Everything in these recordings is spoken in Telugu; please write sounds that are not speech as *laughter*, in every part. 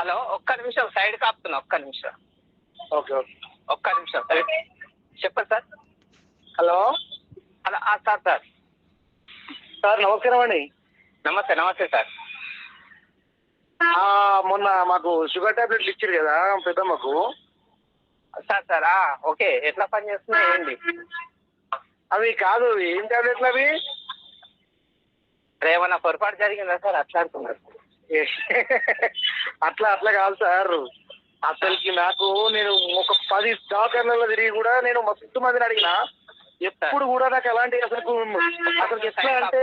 హలో ఒక్క నిమిషం సైడ్ కాపుతున్నా ఒక్క నిమిషం. Okay okay. ఒక్క నిమిషం సైడ్ చెప్పండి sir. Hello? Hello sir sir. Sir నమస్కారం అండి. నమస్తే నమస్తే సార్. మొన్న మాకు షుగర్ టాబ్లెట్లు ఇచ్చారు కదా పెద్దమ్మకు. Sir sir okay. ఎట్లా పని చేస్తున్నాయి ఏంటి? అవి కాదు ఏం టాబ్లెట్లు అవి? ఏమన్నా పొరపాటు జరిగిందా సార్? అట్లా అంటున్నారు ఏ- అట్లా అట్లా కాదు సార్. అసలుకి నాకు నేను ఒక పది దవాఖానలలో తిరిగి కూడా నేను మస్తు మందిని అడిగిన ఎప్పుడు కూడా నాకు ఎలాంటి అసలు అసలు ఎట్లా అంటే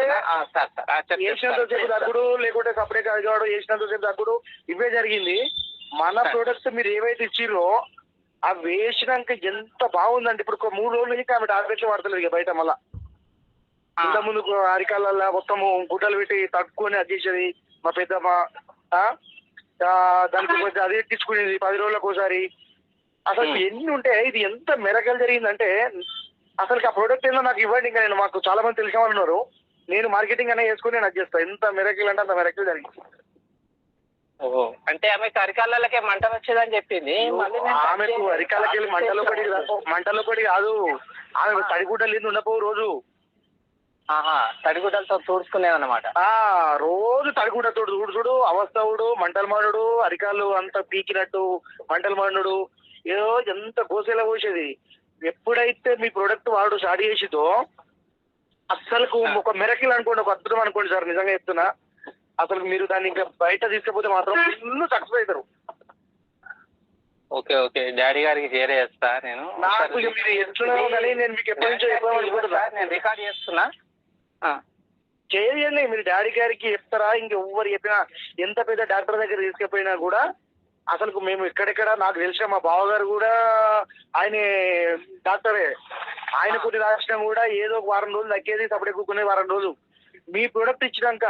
వేసినంత సేపు. తగ్గుడు లేకుంటే సపరేట్ కాదు వేసినంత సేపు తగ్గుడు ఇవే జరిగింది. మన సరే. ప్రొడక్ట్స్ మీరు ఏవైతే ఇచ్చిరో ఆ వేసినాక ఎంత బాగుందండి ఇప్పుడు ఒక మూడు రోజుల నుంచి ఆమె టాబ్లెట్లు వాడతలేదు ఇక బయట మళ్ళా. ఇంత ముందు అరికాళ్ళ మొత్తము గుడ్డలు పెట్టి తట్టుకొని అది చేసేది మా పెద్దమ్మ దానికి కొంచెం అది ఎక్కించుకునేది పది రోజులకు ఒకసారి అసలు. ఎన్ని ఉంటే ఇది ఎంత మెరకలు జరిగిందంటే అసలు ఆ ప్రోడక్ట్ ఏందో నాకు ఇవ్వండి ఇంకా నేను మాకు చాలా మంది తెలిసిన వాళ్ళు ఉన్నారు. నేను మార్కెటింగ్ అనే చేసుకుని నేను చేస్తాను ఎంత మెరకల్ అంటే అంత మెరకల్ జరిగింది. ఓహో. అంటే ఆమెకు అరికాళ్ళకే మంట వచ్చేదని చెప్పింది. ఆమెకు వెళ్ళి మంటలో పడి మంటలో పడి కాదు. ఆమె తడిగుడ్డలు లేదు ఉండపో రోజు. తడిగుడ్డలతో తుడుచుకునేదన్నమాట ఆ రోజు తడిగుడ్డ తోడు చూడు చూడు అవస్థవుడు మంటలు మానుడు అరికాలు అంత పీకినట్టు మంటలు మానుడు. ఏదో ఎంత గోసేలా పోసేది. ఎప్పుడైతే మీ ప్రొడక్ట్ వాడు స్టార్ట్ చేసిదో అస్సలకు ఒక మెరకిల్ అనుకోండి ఒక అద్భుతం అనుకోండి సార్ నిజంగా చెప్తున్నా. అసలు మీరు దాన్ని ఇంకా బయట తీసుకపోతే మాత్రం ఫుల్ సక్సెస్ అవుతారు. Okay okay. డాడీ గారికి షేర్ చేస్తా నేను. నాకు మీరు కానీ నేను మీకు ఎప్పటి నుంచో. నేను రికార్డ్ చేస్తున్నా. చేయండి మీరు డాడీ గారికి చెప్తారా? ఇంకెవ్వరు చెప్పినా ఎంత పెద్ద డాక్టర్ దగ్గర తీసుకుపోయినా కూడా అసలు మేము ఎక్కడెక్కడ నాకు తెలిసిన మా బావగారు కూడా ఆయన డాక్టరే. ఆయన కొన్ని రాసినా కూడా ఏదో ఒక వారం రోజులు తగ్గేది సపడే కూకునే వారం రోజులు. మీ ప్రొడక్ట్ ఇచ్చినాక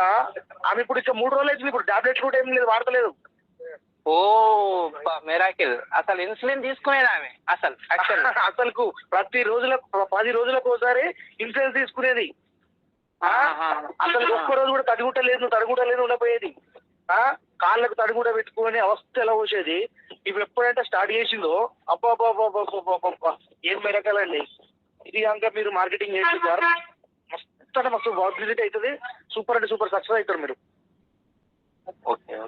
ఆమె ఇప్పుడు ఇక మూడు రోజులు అవుతుంది. ఇప్పుడు టాబ్లెట్స్ కూడా ఏం లేదు వాడతలేదు. ఓ మెరాకిల్. అసలు ఇన్సులిన్ తీసుకునేది ఆమె. అసలు *laughs* అసలుకు ప్రతి రోజులకు పది రోజులకు ఒకసారి ఇన్సూరెన్స్ తీసుకునేది? అసలు ఒక్క రోజు కూడా తడిగుట్ట లేదు తడిగుట్ట లేదు ఉండపోయేది ఆ? కాళ్ళకు తడిగుడ్డ పెట్టుకొని అవస్థ ఎలా పోసేది? ఇవి ఎప్పుడైతే స్టార్ట్ చేసిందో అబ్బా అబ్బా అబ్బా అబ్బా అబ్బా అబ్బా అబ్బా. ఏం మెరకాలండి. ఇది కనుక మీరు మార్కెటింగ్ చేసి సార్. మస్తు అంటే మస్తు పబ్లిసిటీ అవుతుంది. సూపర్ అంటే సూపర్ సక్సెస్ అవుతారు మీరు.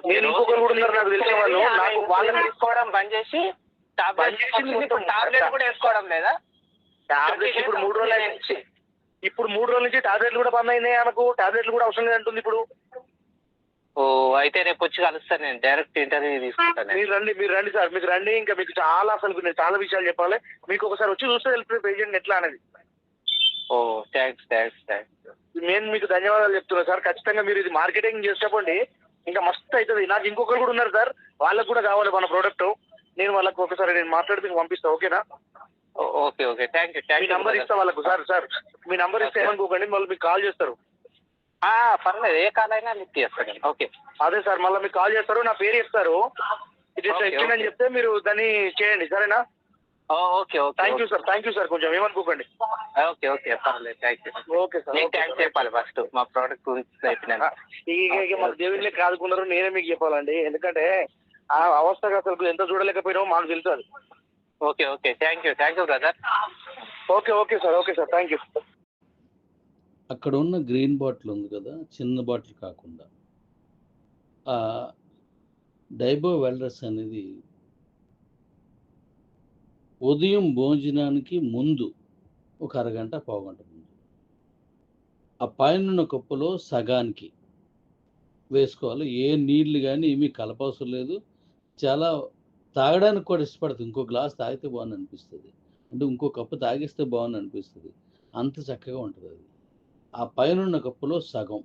నేను ఇంకొకరు కూడా ఉన్నారు నాకు తెలిసిన వాళ్ళు. నాకు వాళ్ళని తీసుకోవడం బంద్ చేసి టాబ్లెట్ కూడా వేసుకోవడం లేదా? టాబ్లెట్స్ ఇప్పుడు మూడు రోజులు ఇప్పుడు మూడు రోజుల నుంచి టాబ్లెట్లు కూడా బంద్ అయినాయి ఆమెకు. టాబ్లెట్లు కూడా అవసరం లేదంటుంది ఇప్పుడు. ఓ అయితే రేపు వచ్చి కలుస్తాను నేను. డైరెక్ట్ ఇంటర్వ్యూ తీసుకుంటాను. మీరు రండి మీరు రండి సార్. మీకు రండి. ఇంకా మీకు చాలా అసలు నేను చాలా విషయాలు చెప్పాలి. మీకు ఒకసారి వచ్చి చూస్తే తెలుస్తుంది పేషెంట్ ఎట్లా అనేది. Oh thanks thanks thanks. నేను మీకు ధన్యవాదాలు చెప్తున్నా సార్. ఖచ్చితంగా మీరు ఇది మార్కెటింగ్ చేసేప్పండి ఇంకా మస్తు అవుతుంది. నాకు ఇంకొకరు కూడా ఉన్నారు సార్. వాళ్ళకు కూడా కావాలి మన ప్రోడక్ట్ నేను వాళ్ళకు ఒకసారి నేను మాట్లాడి మీకు పంపిస్తా. ఓకేనా? Okay okay. థ్యాంక్ యూ మీ నంబర్ ఇస్తా వాళ్ళకు సార్ సార్. మీ నంబర్ ఇస్తే ఏమనుకోకండి వాళ్ళు మీకు కాల్ చేస్తారు. పర్లేదు. ఏ కాల్ అయినా లిఫ్ట్ చేస్తాను నేను. ఓకే అదే సార్ మళ్ళీ మీకు కాల్ చేస్తారు నా పేరు చెప్తారు. ఇది ఇచ్చిందని okay. చెప్తే మీరు దాన్ని చేయండి సరేనా? Okay okay thank you sir thank you sir కొంచెం ఏమనుకోకండి. ఓకే ఓకే పర్లేదు. Thank you okay sir okay thanks. చెప్పాలి ఫస్ట్ మా ప్రోడక్ట్ గురించి ఇక ఇక మన దేవుళ్ళే కాదుకున్నారు నేనే మీకు చెప్పాలండి. ఎందుకంటే ఆ అవస్థగా అసలు ఎంత చూడలేకపోయినామో మాకు తెలుసు అది. Okay okay. Thank you thank you brother okay okay sir okay sir thank you అక్కడ ఉన్న గ్రీన్ బాటిల్ ఉంది కదా చిన్న బాటిల్ కాకుండా. ఆ డైబో వెల్రస్ అనేది ఉదయం భోజనానికి ముందు ఒక అరగంట పావుగంట ముందు. ఆ పైన కప్పులో సగానికి వేసుకోవాలి. ఏ నీళ్ళు కానీ ఏమీ కలపవసరం లేదు. చాలా తాగడానికి కూడా ఇష్టపడుతుంది ఇంకో గ్లాస్ తాగితే బాగుంది అనిపిస్తుంది అంటే ఇంకో కప్పు తాగిస్తే బాగుంది అనిపిస్తుంది అంత చక్కగా ఉంటుంది అది. ఆ పైన కప్పులో సగం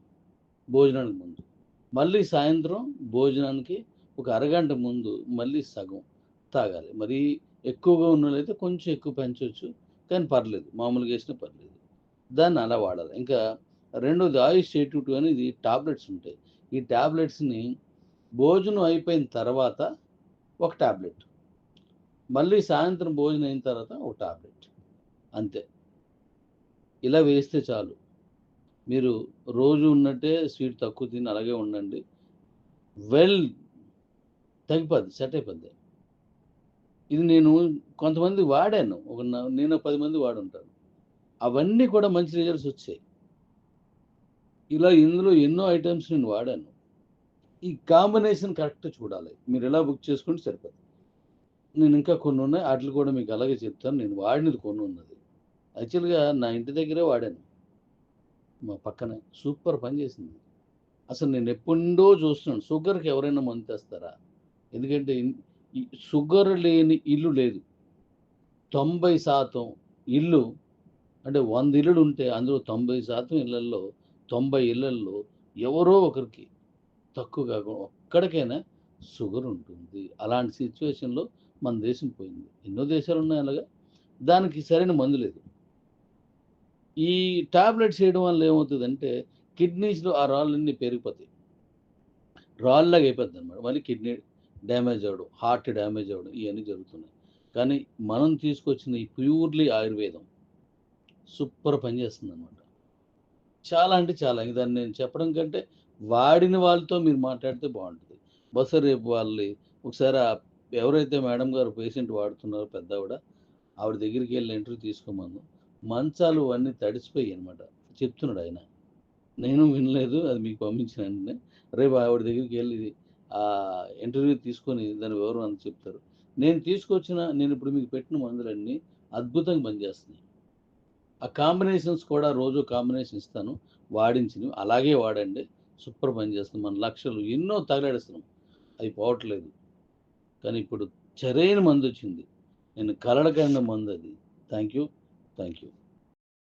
భోజనానికి ముందు. మళ్ళీ సాయంత్రం భోజనానికి ఒక అరగంట ముందు మళ్ళీ సగం తాగాలి. మరి ఎక్కువగా ఉన్నట్లయితే కొంచెం ఎక్కువ పెంచవచ్చు కానీ పర్లేదు. మామూలుగా వేసినా పర్లేదు. దాన్ని అలా వాడాలి. ఇంకా రెండోది ఆయుష్ ఎయిటీ టూ అనేది టాబ్లెట్స్ ఉంటాయి. ఈ టాబ్లెట్స్ని భోజనం అయిపోయిన తర్వాత ఒక టాబ్లెట్. మళ్ళీ సాయంత్రం భోజనం అయిన తర్వాత ఒక టాబ్లెట్. అంతే. ఇలా వేస్తే చాలు. మీరు రోజు ఉన్నట్టే స్వీట్ తక్కువ తిని అలాగే ఉండండి. వెల్ తగ్గిపోద్ది సెట్ అయిపోద్ది. ఇది నేను కొంతమంది వాడాను. ఒక నేను పది మంది వాడుంటాను అవన్నీ కూడా మంచి రిజల్ట్స్ వచ్చాయి. ఇలా ఇందులో ఎన్నో ఐటమ్స్ నేను వాడాను. ఈ కాంబినేషన్ కరెక్ట్ చూడాలి. మీరు ఎలా బుక్ చేసుకుంటే సరిపోతుంది నేను ఇంకా కొన్ని ఉన్నాయి వాటిని కూడా మీకు అలాగే చెప్తాను. నేను వాడినది కొన్ని ఉన్నది. యాక్చువల్గా నా ఇంటి దగ్గరే వాడాను. మా పక్కనే సూపర్ పని చేసింది. అసలు నేను ఎప్పుడో చూస్తున్నాను. షుగర్కి ఎవరైనా మందు తెస్తారా? ఎందుకంటే షుగర్ లేని ఇల్లు లేదు. తొంభై శాతం ఇల్లు అంటే వంద ఇల్లులు ఉంటే అందులో తొంభై శాతం ఇళ్ళల్లో తొంభై ఇళ్ళల్లో ఎవరో ఒకరికి తక్కువ కాకుండా ఒక్కడికైనా షుగర్ ఉంటుంది. అలాంటి సిచ్యువేషన్లో మన దేశం పోయింది. ఎన్నో దేశాలు ఉన్నాయి అలాగా. దానికి సరైన మందు లేదు. ఈ టాబ్లెట్స్ వేయడం వల్ల ఏమవుతుందంటే కిడ్నీస్లో ఆ రాళ్ళన్నీ పెరిగిపోతాయి. రాళ్ళలాగా అయిపోద్ది అనమాట మళ్ళీ కిడ్నీ డ్యామేజ్ అవ్వడం హార్ట్ డ్యామేజ్ అవ్వడం ఇవన్నీ జరుగుతున్నాయి. కానీ మనం తీసుకొచ్చిన ఈ ప్యూర్లీ ఆయుర్వేదం సూపర్ పనిచేస్తుంది అనమాట చాలా అంటే చాలా. ఇంక దాన్ని నేను చెప్పడం కంటే వాడిన వాళ్ళతో మీరు మాట్లాడితే బాగుంటుంది. బస్సు రేపు వాళ్ళని ఒకసారి ఎవరైతే మేడం గారు పేషెంట్ వాడుతున్నారో పెద్ద ఆవిడ ఆవిడ దగ్గరికి వెళ్ళి ఇంటర్వ్యూ తీసుకోమను. మంచాలు అన్నీ తడిసిపోయాయి అనమాట చెప్తున్నాడు ఆయన. నేను వినలేదు అది మీకు పంపించిన వెంటనే. రేపు ఆవిడ దగ్గరికి వెళ్ళి ఆ ఇంటర్వ్యూ తీసుకొని దాని వివరం అంత చెప్తారు. నేను తీసుకొచ్చిన నేను ఇప్పుడు మీకు పెట్టిన మందులన్నీ అద్భుతంగా పనిచేస్తున్నాయి. ఆ కాంబినేషన్స్ కూడా రోజు కాంబినేషన్ ఇస్తాను. వాడించినవి అలాగే వాడండి. సూపర్ పనిచేస్తుంది మన లక్షలు ఎన్నో తగలాడిస్తున్నాం. అది పోవట్లేదు. కానీ ఇప్పుడు సరైన మందు వచ్చింది. నేను కలడకైన మందు అది. Thank you thank you